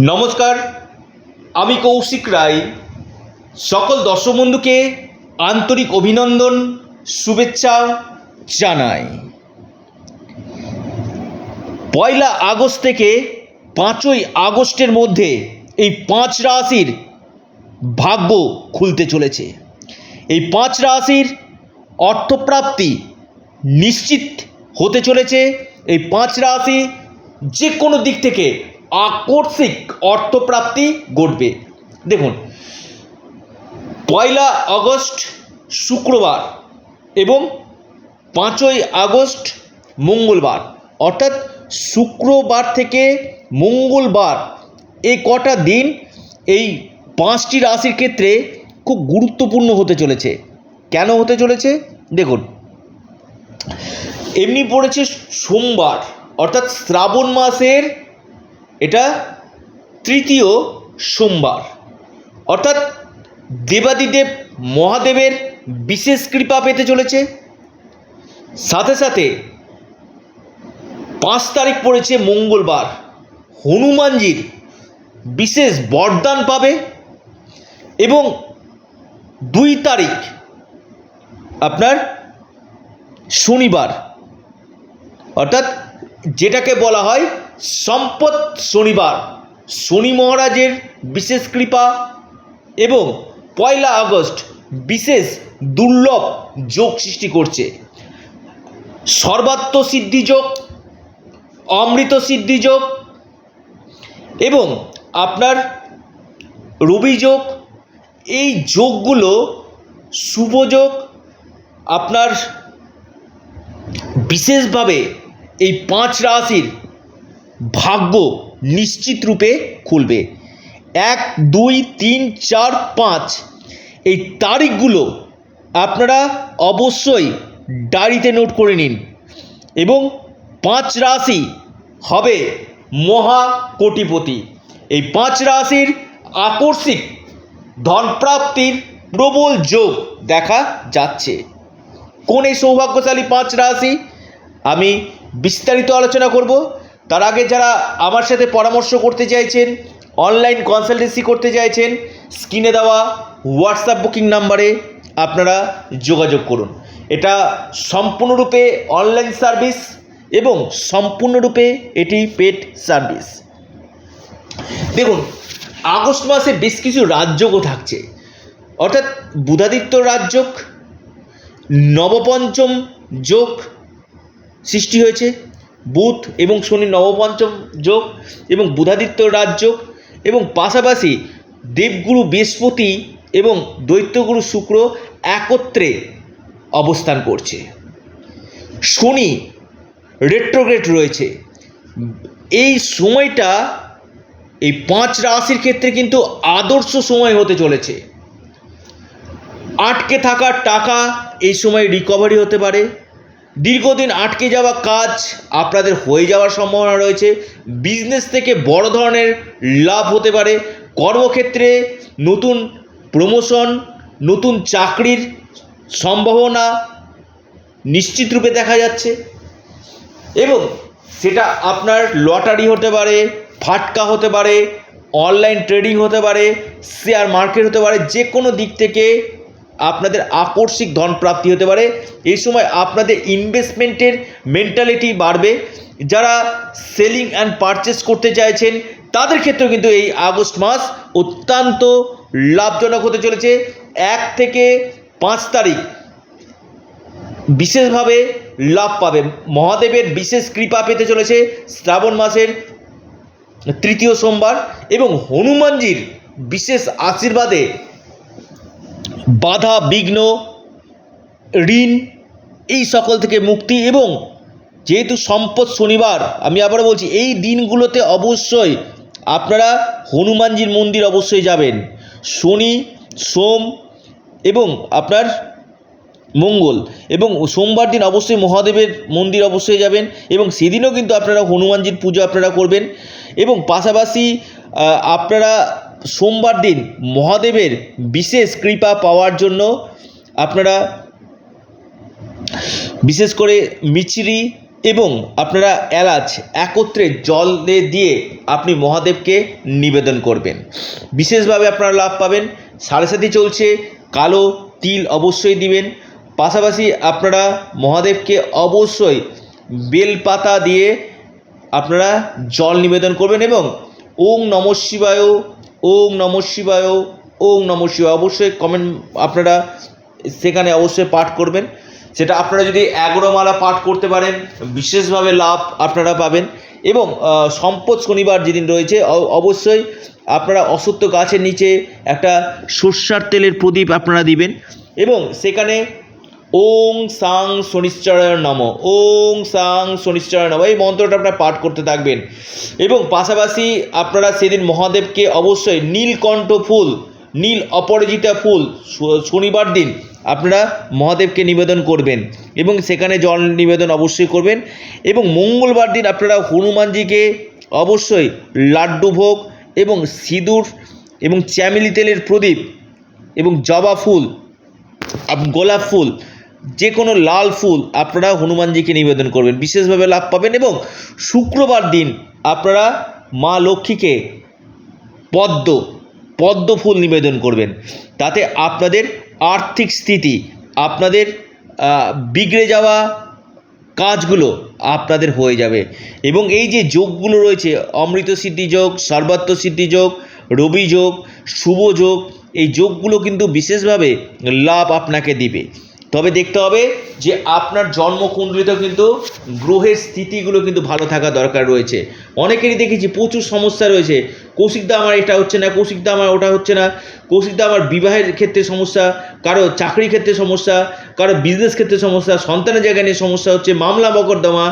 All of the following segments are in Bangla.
নমস্কার, আমি কৌশিক রায়। সকল দর্শক বন্ধুকে আন্তরিক অভিনন্দন, শুভেচ্ছা জানাই। পয়লা আগস্ট থেকে পাঁচই আগস্টের মধ্যে এই পাঁচ রাশির ভাগ্য খুলতে চলেছে। এই পাঁচ রাশির অর্থপ্রাপ্তি নিশ্চিত হতে চলেছে। এই পাঁচ রাশি যে কোনো দিক থেকে আকস্মিক অর্থপ্রাপ্তি ঘটবে। দেখুন, পয়লা আগস্ট শুক্রবার এবং পাঁচই আগস্ট মঙ্গলবার, অর্থাৎ শুক্রবার থেকে মঙ্গলবার এই কটা দিন এই পাঁচটি রাশির ক্ষেত্রে খুব গুরুত্বপূর্ণ হতে চলেছে। কেন হতে চলেছে? দেখুন, এমনি পড়েছে সোমবার, অর্থাৎ শ্রাবণ মাসের এটা তৃতীয় সোমবার। অর্থাৎ দেবাদিদেব মহাদেবের বিশেষ কৃপা পেতে চলেছে। সাথে সাথে পাঁচ তারিখ পড়েছে মঙ্গলবার। হনুমানজির বিশেষ বরদান পাবে এবং দুই তারিখ, আপনার শনিবার। অর্থাৎ যেটাকে বলা হয় সম্পদ শনিবার, শনি মহারাজের বিশেষ কৃপা এবং পয়লা আগস্ট বিশেষ দুর্লভ যোগ সৃষ্টি করছে। সর্বাত্ম সিদ্ধিযোগ অমৃত সিদ্ধিযোগ এবং আপনার রবি যোগ, এই যোগগুলো শুভ যোগ, আপনার বিশেষভাবে এই পাঁচ রাশির ভাগ্য নিশ্চিত রূপে খুলবে। এক, দুই, তিন, চার, পাঁচ। এই তারিখগুলো আপনারা অবশ্যই ডায়েরিতে নোট করে নিন এবং পাঁচ রাশি হবে মহা কোটিপতি এই পাঁচ রাশির আকর্ষিক ধনপ্রাপ্তির প্রবল যোগ দেখা যাচ্ছে। কোন এই সৌভাগ্যশালী পাঁচ রাশি আমি বিস্তারিত আলোচনা করব। তার আগে যারা আমার সাথে পরামর্শ করতে চাইছেন অনলাইন কনসালটেন্সি করতে চাইছেন, স্ক্রিনে দেওয়া হোয়াটসঅ্যাপ বুকিং নাম্বারে আপনারা যোগাযোগ করুন। এটা সম্পূর্ণরূপে অনলাইন সার্ভিস এবং সম্পূর্ণরূপে এটি পেড সার্ভিস দেখুন, আগস্ট মাসে বেশ কিছু রাজযোগও থাকছে। অর্থাৎ বুধাদিত্য রাজযোগ, নবপঞ্চম যোগ সৃষ্টি হয়েছে। বুধ এবং শনি নবপঞ্চম যোগ এবং বুধাদিত্য রাজযোগ এবং পাশাপাশি দেবগুরু বৃহস্পতি এবং দৈত্যগুরু শুক্র একত্রে অবস্থান করছে। শনি রেট্রোগ্রেড রয়েছে। এই সময়টা, এই পাঁচ রাশির ক্ষেত্রে কিন্তু আদর্শ সময় হতে চলেছে। আটকে থাকা টাকা এই সময় রিকভারি হতে পারে। দীর্ঘদিন আটকে যাওয়া কাজ আপনাদের হয়ে যাওয়ার সম্ভাবনা রয়েছে। বিজনেস থেকে বড় ধরনের লাভ হতে পারে। কর্মক্ষেত্রে নতুন প্রমোশন নতুন চাকরির সম্ভাবনা নিশ্চিত রূপে দেখা যাচ্ছে। এবং সেটা আপনার লটারি হতে পারে, ফাটকা হতে পারে অনলাইন ট্রেডিং হতে পারে শেয়ার মার্কেট হতে পারে যে কোনো দিক থেকে আপনাদের আকস্মিক ধন প্রাপ্তি হতে পারে। এই সময় আপনাদের ইনভেস্টমেন্টের মেন্টালিটি বাড়বে। যারা সেলিং অ্যান্ড পারচেস করতে চাইছেন, তাদের ক্ষেত্রেও কিন্তু এই আগস্ট মাস অত্যন্ত লাভজনক হতে চলেছে। এক থেকে পাঁচ তারিখ বিশেষভাবে লাভ পাবে। মহাদেবের বিশেষ কৃপা পেতে চলেছে শ্রাবণ মাসের তৃতীয় সোমবার এবং হনুমানজির বিশেষ আশীর্বাদে বাধা, বিঘ্ন, ঋণ, এই সকল থেকে মুক্তি এবং যেহেতু সম্পদ শনিবার, আমি আবার বলছি, এই দিনগুলোতে অবশ্যই আপনারা হনুমানজির মন্দির অবশ্যই যাবেন। শনি, সোম এবং আপনার মঙ্গল এবং সোমবার দিন অবশ্যই মহাদেবের মন্দির অবশ্যই যাবেন এবং সেদিনও কিন্তু আপনারা হনুমানজির পুজো আপনারা করবেন এবং পাশাপাশি আপনারা সোমবার দিন মহাদেবের বিশেষ কৃপা পাওয়ার জন্য আপনারা বিশেষ করে মিচড়ি এবং আপনারা এলাচ একত্রে জলে দিয়ে আপনি মহাদেবকে নিবেদন করবেন। বিশেষভাবে আপনারা লাভ পাবেন। সাড়ে সাথে চলছে, কালো তিল অবশ্যই দিবেন। পাশাপাশি আপনারা মহাদেবকে অবশ্যই বেলপাতা দিয়ে আপনারা জল নিবেদন করবেন এবং ওং নম শিবায় ওং নম শিবায়, ওং নম শিবায়। অবশ্যই কমেন্ট আপনারা সেখানে অবশ্যই পাঠ করবেন। সেটা আপনারা যদি এগারো মালা পাঠ করতে পারেন, বিশেষভাবে লাভ আপনারা পাবেন। এবং সম্পদ শনিবার যেদিন রয়েছে অবশ্যই আপনারা অসত্য গাছের নিচে একটা সর্ষার তেলের প্রদীপ আপনারা দিবেন। এবং সেখানে ওং সাং শনিশ্চরায় নম, ওং সাং শনিশ্চরায় নম, এই মন্ত্রটা আপনারা পাঠ করতে থাকবেন। এবং পাশাপাশি আপনারা সেদিন মহাদেবকে অবশ্যই নীলকণ্ঠ ফুল, নীল অপরাজিতা ফুল শনিবার দিন আপনারা মহাদেবকে নিবেদন করবেন এবং সেখানে জল নিবেদন অবশ্যই করবেন। এবং মঙ্গলবার দিন আপনারা হনুমানজিকে অবশ্যই লাড্ডু ভোগ এবং সিঁদুর এবং চ্যামেলি তেলের প্রদীপ এবং জবা ফুল গোলাপ ফুল যে কোনো লাল ফুল আপনারা হনুমানজিকে নিবেদন করবেন। বিশেষভাবে লাভ পাবেন এবং শুক্রবার দিন আপনারা মা লক্ষ্মীকে পদ্ম পদ্ম ফুল নিবেদন করবেন। তাতে আপনাদের আর্থিক স্থিতি, আপনাদের বিগড়ে যাওয়া কাজগুলো আপনাদের হয়ে যাবে। এবং এই যে যোগগুলো রয়েছে, অমৃত সিদ্ধি যোগ, সর্বাত্ম সিদ্ধি যোগ, রবি যোগ, শুভ যোগ, এই যোগগুলো কিন্তু বিশেষভাবে লাভ আপনাকে দিবে। তবে দেখতে হবে যে আপনার জন্মকুণ্ডলিতেও কিন্তু গ্রহের স্থিতিগুলো কিন্তু ভালো থাকা দরকার রয়েছে। অনেকেরই দেখেছি প্রচুর সমস্যা রয়েছে। কৌশিকদা আমার এটা হচ্ছে না কৌশিকদা আমার ওটা হচ্ছে না। কৌশিকদা আমার বিবাহের ক্ষেত্রে সমস্যা, কারও চাকরির ক্ষেত্রে সমস্যা, কারও বিজনেস ক্ষেত্রে সমস্যা, সন্তানের জায়গা নিয়ে সমস্যা হচ্ছে। মামলা মকদ্দমা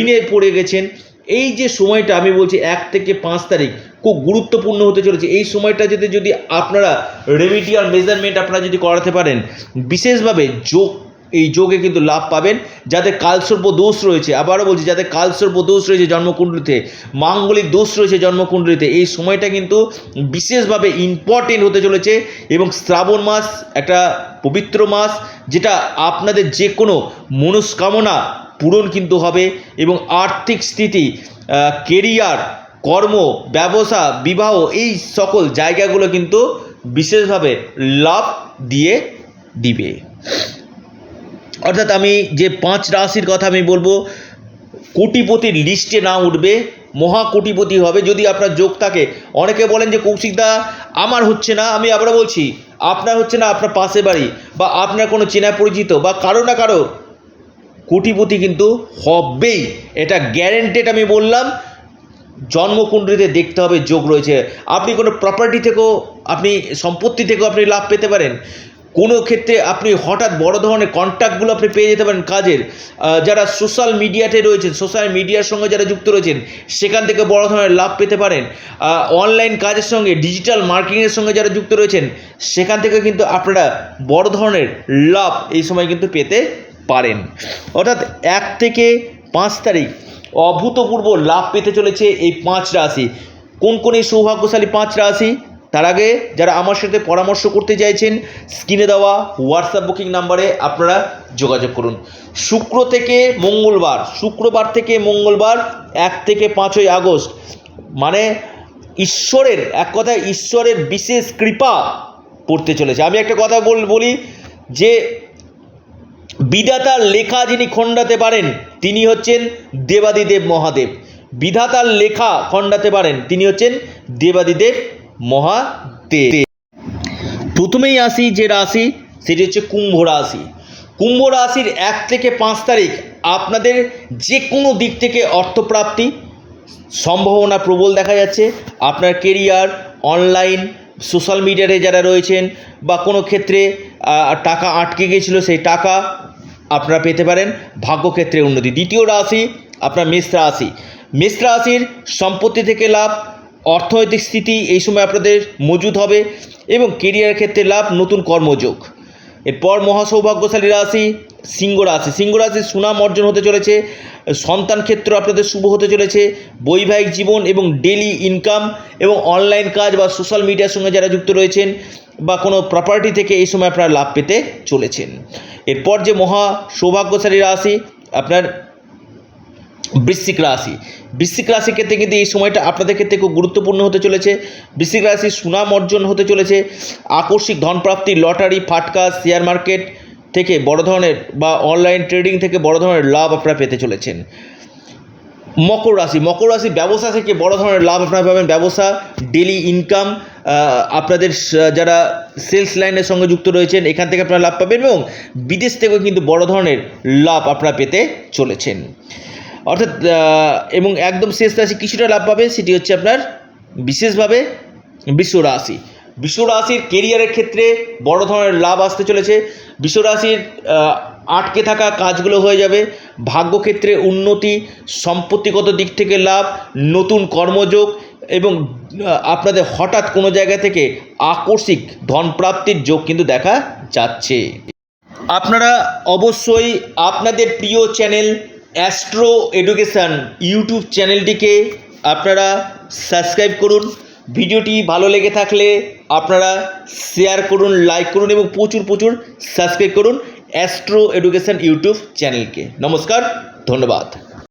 ঋণে পড়ে গেছেন। এই যে সময়টা আমি বলছি এক থেকে পাঁচ তারিখ খুব গুরুত্বপূর্ণ হতে চলেছে। এই সময়টা যদি যদি আপনারা রেমিডিয়াল মেজারমেন্ট আপনারা যদি করাতে পারেন, বিশেষভাবে যোগ, এই যোগে কিন্তু লাভ পাবেন। যাদের কালসর্প দোষ রয়েছে, আবারও বলছি যাদের কালসর্প দোষ রয়েছে জন্মকুণ্ডলিতে, মাঙ্গলিক দোষ রয়েছে জন্মকুণ্ডলিতে, এই সময়টা কিন্তু বিশেষভাবে ইম্পর্টেন্ট হতে চলেছে। এবং শ্রাবণ মাস, একটা পবিত্র মাস, যেটা আপনাদের যে কোনো মনস্কামনা পূরণ কিন্তু হবে এবং আর্থিক স্থিতি কেরিয়ার, কর্ম, ব্যবসা, বিবাহ এই সকল জায়গাগুলো কিন্তু বিশেষভাবে লাভ দিয়ে দিবে। অর্থাৎ আমি যে পাঁচ রাশির কথা আমি বলব, কোটিপতির লিস্টে না উঠবে মহা কোটিপতি হবে। যদি আপনার যোগ থাকে, অনেকে বলেন যে কৌশিকদা আমার হচ্ছে না। আমি আবার বলছি, আপনার হচ্ছে না, আপনার পাশে বাড়ি বা আপনার কোনো চেনা পরিচিত বা কারও না কারও কোটিপতি কিন্তু হবেই। এটা গ্যারেন্টেড আমি বললাম, জন্মকুণ্ডলিতে দেখতে হবে, যোগ রয়েছে। আপনি কোনো প্রপার্টি থেকেও, আপনি সম্পত্তি থেকেও আপনি লাভ পেতে পারেন। কোনো ক্ষেত্রে আপনি হঠাৎ বড় ধরনের কন্ট্যাক্টগুলো আপনি পেয়ে যেতে পারেন কাজের। যারা সোশ্যাল মিডিয়াতে রয়েছেন সোশ্যাল মিডিয়ার সঙ্গে যারা যুক্ত রয়েছেন, সেখান থেকে বড় ধরনের লাভ পেতে পারেন। অনলাইন কাজের সঙ্গে ডিজিটাল মার্কেটিংয়ের সঙ্গে যারা যুক্ত রয়েছেন, সেখান থেকে কিন্তু আপনারা বড় ধরনের লাভ এই সময় কিন্তু পেতে পারেন। অর্থাৎ এক থেকে পাঁচ তারিখ অভূতপূর্ব লাভ পেতে চলেছে এই পাঁচ রাশি। কোন কোন এই সৌভাগ্যশালী পাঁচ রাশি? তার আগে যারা আমার সাথে পরামর্শ করতে চাইছেন, স্ক্রিনে দেওয়া হোয়াটসঅ্যাপ বুকিং নাম্বারে আপনারা যোগাযোগ করুন। শুক্র থেকে মঙ্গলবার, শুক্রবার থেকে মঙ্গলবার, এক থেকে পাঁচই আগস্ট। মানে ঈশ্বরের, এক কথায় ঈশ্বরের বিশেষ কৃপা পড়তে চলেছে। আমি একটা কথা বল, বলি যে বিধাতার লেখা যিনি খণ্ডাতে পারেন, তিনি হচ্ছেন দেবাদিদেব মহাদেব। বিধাতার লেখা খণ্ডাতে পারেন, তিনি হচ্ছেন দেবাদিদেব মহাদেব। প্রথমেই আসি যে রাশি, সেটি হচ্ছে কুম্ভ রাশি। কুম্ভ রাশির এক থেকে পাঁচ তারিখ আপনাদের যে কোনো দিক থেকে অর্থপ্রাপ্তি, সম্ভাবনা প্রবল দেখা যাচ্ছে। আপনার কেরিয়ার, অনলাইন, সোশ্যাল মিডিয়াতে যারা রয়েছেন বা কোনো ক্ষেত্রে টাকা আটকে গেছিল, সেই টাকা আপনারা পেতে পারেন ভাগ্যক্ষেত্রে উন্নতি। দ্বিতীয় রাশি আপনার মেষ রাশি। মেষ রাশির সম্পত্তি থেকে লাভ, অর্থনৈতিক স্থিতি এই সময় আপনাদের মজুদ হবে এবং কেরিয়ার ক্ষেত্রে লাভ, নতুন কর্মযোগ। এরপর মহাসৌভাগ্যশালী রাশি, সিংহ রাশি। সিংহ রাশির সুনাম অর্জন হতে চলেছে, সন্তান ক্ষেত্র আপনাদের শুভ হতে চলেছে, বৈবাহিক জীবন এবং ডেলি ইনকাম এবং অনলাইন কাজ বা সোশ্যাল মিডিয়ার সঙ্গে যারা যুক্ত রয়েছেন বা কোনো প্রপার্টি থেকে এই সময় আপনারা লাভ পেতে চলেছেন। এরপর যে মহা সৌভাগ্যশালী রাশি, আপনার বৃশ্চিক রাশি। বৃশ্চিক রাশির ক্ষেত্রে কিন্তু এই সময়টা আপনাদের ক্ষেত্রে খুব গুরুত্বপূর্ণ হতে চলেছে। বৃশ্চিক রাশি সুনাম অর্জন হতে চলেছে। আকস্মিক ধনপ্রাপ্তি, লটারি, ফাটকা শেয়ার মার্কেট থেকে বড় ধরনের বা অনলাইন ট্রেডিং থেকে বড় ধরনের লাভ আপনারা পেতে চলেছেন। মকর রাশি। মকর রাশি ব্যবসা থেকে বড় ধরনের লাভ আপনারা পাবেন। ব্যবসা ডেলি ইনকাম আপনাদের যারা সেলস লাইনের সঙ্গে যুক্ত রয়েছেন, এখান থেকে আপনারা লাভ পাবেন এবং বিদেশ থেকেও কিন্তু বড় ধরনের লাভ আপনারা পেতে চলেছেন। অর্থাৎ এবং একদম শেষ রাশি কিছুটা লাভ পাবে সেটি হচ্ছে আপনার বিশেষভাবে বিশ্ব রাশি। বিশ্ব রাশির কেরিয়ারের ক্ষেত্রে বড় ধরনের লাভ আসতে চলেছে। বিশ্ব রাশির আটকে থাকা কাজগুলো হয়ে যাবে। ভাগ্যক্ষেত্রে উন্নতি, সম্পত্তিগত দিক থেকে লাভ, নতুন কর্মযোগ এবং আপনাদের হঠাৎ কোনো জায়গা থেকে আকস্মিক ধনপ্রাপ্তির যোগ কিন্তু দেখা যাচ্ছে। আপনারা অবশ্যই আপনাদের প্রিয় চ্যানেল অ্যাস্ট্রো এডুকেশান ইউটিউব চ্যানেলটিকে আপনারা সাবস্ক্রাইব করুন। ভিডিওটি ভালো লেগে থাকলে আপনারা শেয়ার করুন, লাইক করুন এবং প্রচুর প্রচুর সাবস্ক্রাইব করুন। অ্যাস্ট্রো এডুকেশান ইউটিউব চ্যানেলকে নমস্কার ধন্যবাদ